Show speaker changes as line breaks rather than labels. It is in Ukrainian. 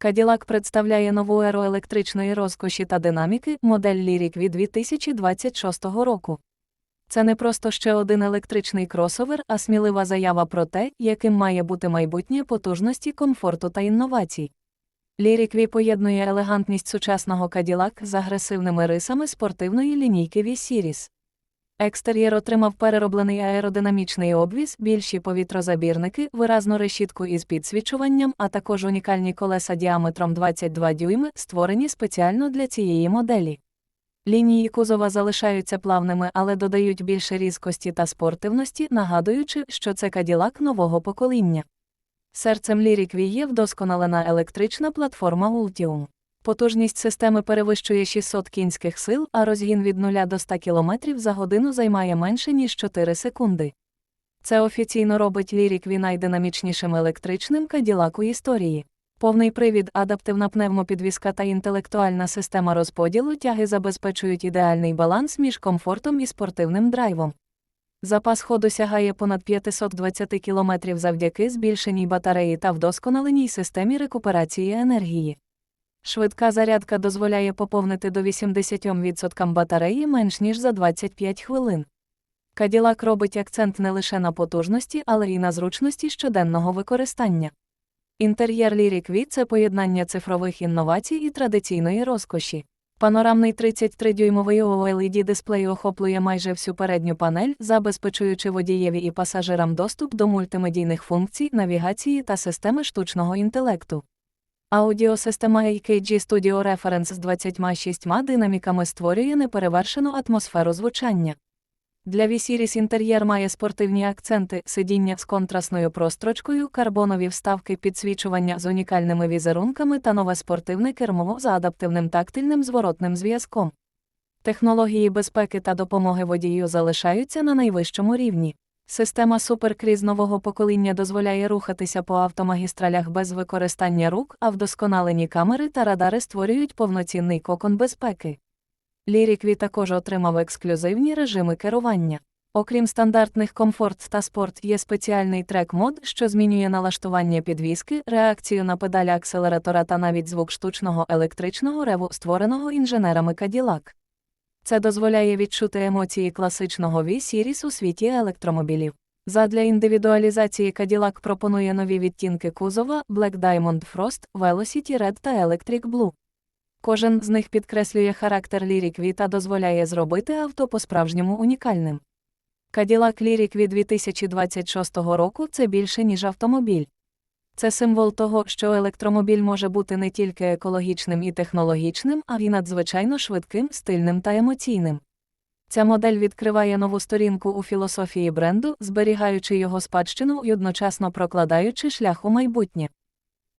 Cadillac представляє нову еру електричної розкоші та динаміки, модель Lyric від 2026 року. Це не просто ще один електричний кросовер, а смілива заява про те, яким має бути майбутнє потужності, комфорту та інновацій. V поєднує елегантність сучасного Cadillac з агресивними рисами спортивної лінійки V-Series. Екстер'єр отримав перероблений аеродинамічний обвіз, більші повітрозабірники, виразну решітку із підсвічуванням, а також унікальні колеса діаметром 22 дюйми, створені спеціально для цієї моделі. Лінії кузова залишаються плавними, але додають більше різкості та спортивності, нагадуючи, що це каділак нового покоління. Серцем V є вдосконалена електрична платформа Ultium. Потужність системи перевищує 600 кінських сил, а розгін від 0 до 100 км за годину займає менше, ніж 4 секунди. Це офіційно робить V найдинамічнішим електричним каділак у історії. Повний привід, адаптивна пневмопідвізка та інтелектуальна система розподілу тяги забезпечують ідеальний баланс між комфортом і спортивним драйвом. Запас ходу сягає понад 520 км завдяки збільшеній батареї та вдосконаленій системі рекуперації енергії. Швидка зарядка дозволяє поповнити до 80% батареї менш ніж за 25 хвилин. Cadillac робить акцент не лише на потужності, але й на зручності щоденного використання. Інтер'єр Lyric V – це поєднання цифрових інновацій і традиційної розкоші. Панорамний 33-дюймовий OLED дисплей охоплює майже всю передню панель, забезпечуючи водієві і пасажирам доступ до мультимедійних функцій, навігації та системи штучного інтелекту. Аудіосистема AKG Studio Reference з 26 динаміками створює неперевершену атмосферу звучання. Для V-Series інтер'єр має спортивні акценти, сидіння з контрастною прострочкою, карбонові вставки підсвічування з унікальними візерунками та нове спортивне кермо з адаптивним тактильним зворотним зв'язком. Технології безпеки та допомоги водію залишаються на найвищому рівні. Система SuperCruise нового покоління дозволяє рухатися по автомагістралях без використання рук, а вдосконалені камери та радари створюють повноцінний кокон безпеки. V також отримав ексклюзивні режими керування. Окрім стандартних комфорт та спорт, є спеціальний трек-мод, що змінює налаштування підвіски, реакцію на педалі акселератора та навіть звук штучного електричного реву, створеного інженерами Cadillac. Це дозволяє відчути емоції класичного V-Series у світі електромобілів. Задля індивідуалізації Cadillac пропонує нові відтінки кузова Black Diamond Frost, Velocity Red та Electric Blue. Кожен з них підкреслює характер Lyric V та дозволяє зробити авто по-справжньому унікальним. Cadillac Lyric V 2026 року це більше, ніж автомобіль. Це символ того, що електромобіль може бути не тільки екологічним і технологічним, а й надзвичайно швидким, стильним та емоційним. Ця модель відкриває нову сторінку у філософії бренду, зберігаючи його спадщину і одночасно прокладаючи шлях у майбутнє.